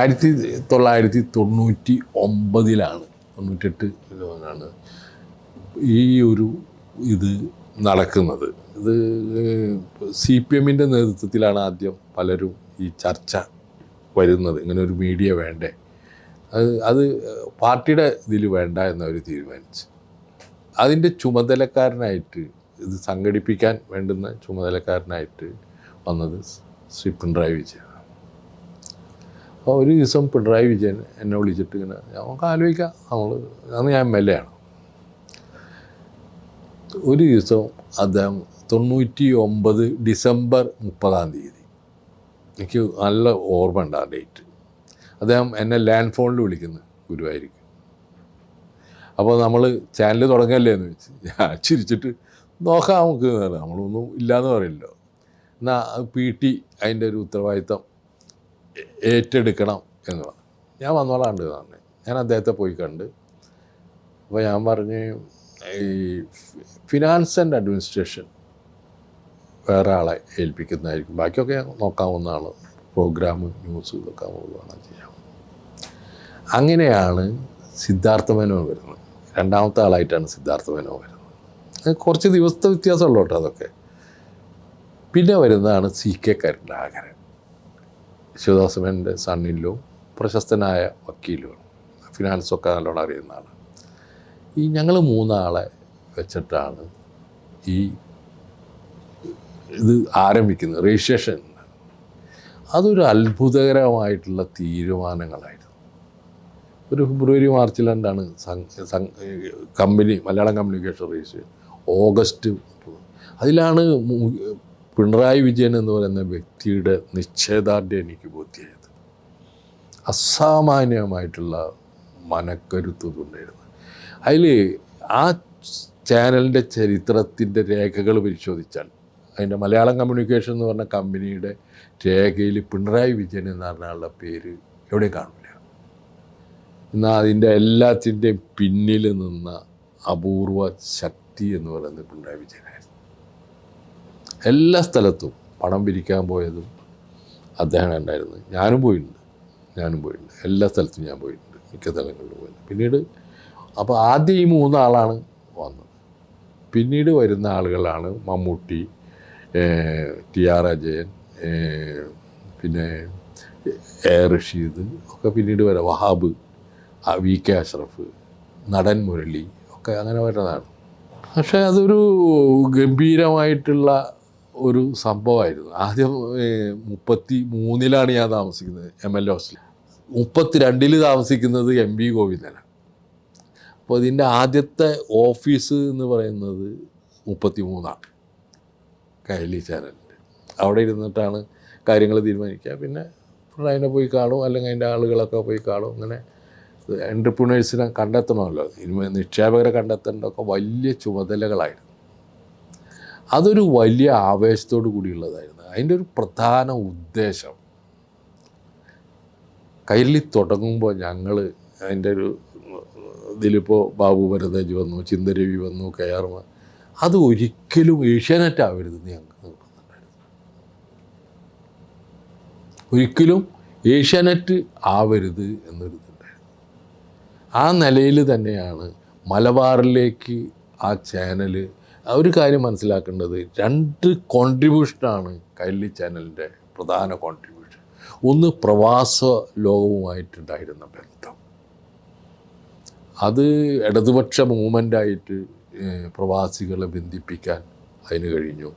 ആയിരത്തി തൊള്ളായിരത്തി തൊണ്ണൂറ്റി ഒമ്പതിലാണ് തൊണ്ണൂറ്റെട്ട് ഈ ഒരു ഇത് നടക്കുന്നത്. ഇത് സി പി എമ്മിന്റെ നേതൃത്വത്തിലാണ് ആദ്യം പലരും ഈ ചർച്ച വരുന്നത്. ഇങ്ങനെ ഒരു മീഡിയ വേണ്ടേ? അത് അത് പാർട്ടിയുടെ ഇതിൽ വേണ്ട എന്നവർ തീരുമാനിച്ചു. അതിന്റെ ചുമതലക്കാരനായിട്ട് ഇത് സംഘടിപ്പിക്കാൻ വേണ്ടുന്ന ചുമതലക്കാരനായിട്ട് വന്നത് ശ്രീ പിണറായി വിജയനാണ്. അപ്പോൾ ഒരു ദിവസം പിണറായി വിജയൻ എന്നെ വിളിച്ചിട്ട് ഇങ്ങനെ നമുക്ക് ആലോചിക്കാം. നമ്മൾ അന്ന് ഞാൻ എം എൽ എ ആണ്. ഒരു ദിവസം അദ്ദേഹം തൊണ്ണൂറ്റി ഒമ്പത് ഡിസംബർ മുപ്പതാം തീയതി എനിക്ക് നല്ല ഓർമ്മ ഉണ്ട് ആ ഡേറ്റ്. അദ്ദേഹം എന്നെ ലാൻഡ് ഫോണിൽ വിളിക്കുന്നു ഗുരുവായിരിക്കും അപ്പോൾ നമ്മൾ ചാനൽ തുടങ്ങല്ലേ എന്ന് വെച്ച് ഞാൻ ചിരിച്ചിട്ട് നോക്കാം നമുക്ക് നമ്മളൊന്നും ഇല്ലയെന്ന് പറയില്ലോ എന്നാൽ പി ടി അതിന്റെ ഒരു ഉത്തരവാദിത്തം ഏറ്റെടുക്കണം എന്ന് പറഞ്ഞു ഞാൻ വന്നോളാണ്ട് പറഞ്ഞു. ഞാൻ അദ്ദേഹത്തെ പോയി കണ്ട്. അപ്പോൾ ഞാൻ പറഞ്ഞ് ഈ ഫിനാൻസ് ആൻഡ് അഡ്മിനിസ്ട്രേഷൻ വേറെ ആളെ ഏൽപ്പിക്കുന്നതായിരിക്കും. ബാക്കിയൊക്കെ നോക്കാവുന്നതാണ്. പ്രോഗ്രാം ന്യൂസ് ഇതൊക്കെ ചെയ്യാം അങ്ങനെയാണ് സിദ്ധാർത്ഥ മേനോ വരുന്നത്. രണ്ടാമത്തെ ആളായിട്ടാണ് സിദ്ധാർത്ഥ മേനോ വരുന്നത്. കുറച്ച് ദിവസത്തെ വ്യത്യാസമുള്ളൂ കേട്ടോ അതൊക്കെ. പിന്നെ വരുന്നതാണ് സി കെ കരുണാകരൻ. ശിവദാസമേന്റെ സണ്ണിലും പ്രശസ്തനായ വക്കീലുമാണ് ഫിനാൻസൊക്കെ നല്ലോണം അറിയുന്ന ആളാണ് ഈ ഞങ്ങൾ മൂന്നാളെ വെച്ചിട്ടാണ് ഈ ഇത് ആരംഭിക്കുന്നത് രജിസ്ട്രേഷൻ അതൊരു അത്ഭുതകരമായിട്ടുള്ള തീരുമാനങ്ങളായിരുന്നു. ഒരു ഫെബ്രുവരി മാർച്ചിൽ രണ്ടാണ് company Malayalam communication register August. അതിലാണ് പിണറായി വിജയൻ എന്ന് പറയുന്ന വ്യക്തിയുടെ നിശ്ചയദാർഢ്യം എനിക്ക് ബോധ്യമായത് അസാമാന്യമായിട്ടുള്ള മനക്കരുത്തുണ്ടായിരുന്നു അതിൽ ആ ചാനലിന്റെ ചരിത്രത്തിന്റെ രേഖകൾ പരിശോധിച്ചാൽ അതിന്റെ മലയാളം കമ്മ്യൂണിക്കേഷൻ എന്ന് പറഞ്ഞ കമ്പനിയുടെ രേഖയിൽ പിണറായി വിജയൻ എന്ന് പറഞ്ഞ ആളുടെ പേര് എവിടെ കാണില്ല എന്നാൽ അതിന്റെ എല്ലാത്തിന്റെയും പിന്നിൽ നിന്ന അപൂർവ ശക്തി എന്ന് പറയുന്നത് പിണറായി വിജയനായിരുന്നു. എല്ലാ സ്ഥലത്തും പണം പിരിക്കാൻ പോയതും അദ്ദേഹം ഉണ്ടായിരുന്നു. ഞാനും പോയിട്ടുണ്ട്. ഞാനും പോയിട്ടുണ്ട്. എല്ലാ സ്ഥലത്തും ഞാൻ പോയിട്ടുണ്ട്. മിക്ക സ്ഥലങ്ങളിലും പോയിട്ടുണ്ട്. പിന്നീട് അപ്പോൾ ആദ്യം ഈ മൂന്നാളാണ് വന്നത്. പിന്നീട് വരുന്ന ആളുകളാണ് മമ്മൂട്ടി ടി ആർ അജയൻ പിന്നെ എ റഷീദ് ഒക്കെ പിന്നീട് വരാം വഹാബ് വി കെ അഷ്റഫ് നടൻ മുരളി ഒക്കെ അങ്ങനെ വരുന്നതാണ്. പക്ഷേ അതൊരു ഗംഭീരമായിട്ടുള്ള ഒരു സംഭവമായിരുന്നു. ആദ്യം മുപ്പത്തി മൂന്നിലാണ് ഞാൻ താമസിക്കുന്നത് എം എൽ എ ഹോസ്റ്റലിൽ മുപ്പത്തി രണ്ടിൽ താമസിക്കുന്നത് എം വി ഗോവിന്ദനാണ്. അപ്പോൾ ഇതിന്റെ ആദ്യത്തെ ഓഫീസ് എന്ന് പറയുന്നത് മുപ്പത്തി മൂന്നാണ് കൈലി ചാനലിന്റെ അവിടെ ഇരുന്നിട്ടാണ് കാര്യങ്ങൾ തീരുമാനിക്കുക. പിന്നെ അതിനെ പോയി കാണും അല്ലെങ്കിൽ അതിന്റെ ആളുകളൊക്കെ പോയി കാണും. അങ്ങനെ എന്റർപ്രണേഴ്സിനെ കണ്ടെത്തണമല്ലോ. നിക്ഷേപകരെ കണ്ടെത്തേണ്ടതൊക്കെ വലിയ ചുമതലകളായിരുന്നു. അതൊരു വലിയ ആവേശത്തോടു കൂടിയുള്ളതായിരുന്നു. അതിന്റെ ഒരു പ്രധാന ഉദ്ദേശം കൈലി തുടങ്ങുമ്പോൾ ഞങ്ങൾ അതിന്റെ ഒരു ഇതിലിപ്പോൾ ബാബു ഭരതേജ് വന്നു ചിന്തരവി വന്നു കെ ആർ അത് ഒരിക്കലും ഏഷ്യാനെറ്റ് ആവരുതെന്ന് ഞങ്ങൾ ഒരിക്കലും ഏഷ്യാനെറ്റ് ആവരുത് എന്നൊരു ഇതുണ്ടായിരുന്നു. ആ നിലയിൽ തന്നെയാണ് മലബാറിലേക്ക് ആ ചാനൽ ഒരു കാര്യം മനസ്സിലാക്കേണ്ടത് രണ്ട് കോൺട്രിബ്യൂഷനാണ് കൈലി ചാനലിന്റെ പ്രധാന കോൺട്രിബ്യൂഷൻ ഒന്ന് പ്രവാസ ലോകവുമായിട്ടുണ്ടായിരുന്ന ബന്ധം. അത് ഇടതുപക്ഷ മൂവ്മെന്റായിട്ട് പ്രവാസികളെ ബന്ധിപ്പിക്കാൻ അതിന് കഴിഞ്ഞു.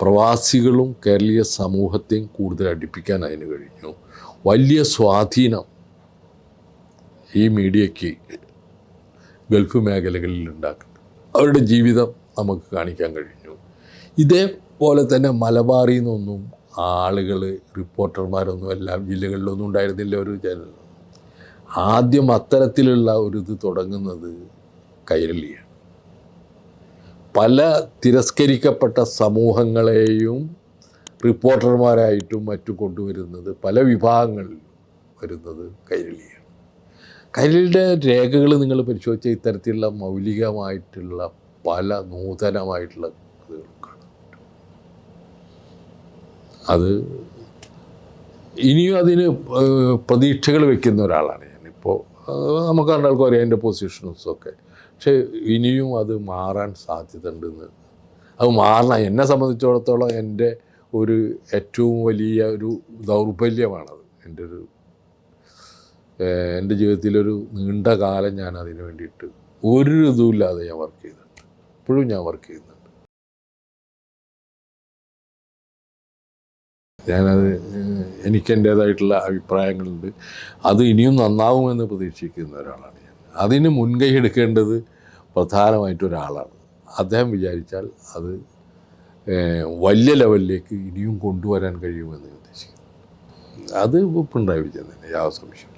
പ്രവാസികളും കേരളീയ സമൂഹത്തെയും കൂടുതൽ അടുപ്പിക്കാൻ അതിന് കഴിഞ്ഞു. വലിയ സ്വാധീനം ഈ മീഡിയയ്ക്ക് ഗൾഫ് മേഖലകളിൽ ഉണ്ടാക്കുന്നു അവരുടെ ജീവിതം നമുക്ക് കാണിക്കാൻ കഴിഞ്ഞു. ഇതേപോലെ തന്നെ മലബാറിൽ നിന്നൊന്നും ആളുകൾ റിപ്പോർട്ടർമാരൊന്നും എല്ലാം ജില്ലകളിലൊന്നും ഉണ്ടായിരുന്നില്ല ഒരു ചാനൽ ആദ്യം അത്തരത്തിലുള്ള ഒരു ഇത് തുടങ്ങുന്നത് കൈരളിയാണ്. പല തിരസ്കരിക്കപ്പെട്ട സമൂഹങ്ങളെയും റിപ്പോർട്ടർമാരായിട്ടും മറ്റും കൊണ്ടുവരുന്നത് പല വിഭാഗങ്ങളിൽ വരുന്നത് കൈരളിയാണ്. കൈരളിയുടെ രേഖകൾ നിങ്ങൾ പരിശോധിച്ച ഇത്തരത്തിലുള്ള മൗലികമായിട്ടുള്ള പല നൂതനമായിട്ടുള്ള കൃതികൾ അത് ഇനിയും അതിന് പ്രതീക്ഷകൾ വെക്കുന്ന ഒരാളാണ് ഞാനിപ്പോൾ നമുക്ക് രണ്ടാൾക്കും അറിയാം എന്റെ പൊസിഷൻസും ഒക്കെ. പക്ഷേ ഇനിയും അത് മാറാൻ സാധ്യത ഉണ്ടെന്ന് അത് മാറണം. എന്നെ സംബന്ധിച്ചിടത്തോളം എന്റെ ഒരു ഏറ്റവും വലിയ ഒരു ദൗർബല്യമാണത്. എന്റെ ഒരു എന്റെ ജീവിതത്തിലൊരു നീണ്ട കാലം ഞാൻ അതിന് വേണ്ടിയിട്ട് ഒരു ഇതുമില്ലാതെ ഞാൻ വർക്ക് ചെയ്തിട്ടുണ്ട് ഇപ്പോഴും ഞാൻ വർക്ക് ചെയ്യുന്നുണ്ട്. ഞാനത് എനിക്കെന്റേതായിട്ടുള്ള അഭിപ്രായങ്ങളുണ്ട്. അത് ഇനിയും നന്നാവുമെന്ന് പ്രതീക്ഷിക്കുന്ന ഒരാളാണ് ഞാൻ. അതിന് മുൻകൈ എടുക്കേണ്ടത് പ്രധാനമായിട്ട് ഒരാളാണ്. അദ്ദേഹം വിചാരിച്ചാൽ അത് വലിയ ലെവലിലേക്ക് ഇനിയും കൊണ്ടുവരാൻ കഴിയുമെന്ന് ഉദ്ദേശിക്കുന്നു. അത് പിണറായി വിജയൻ തന്നെ യാതൊരു സംശയം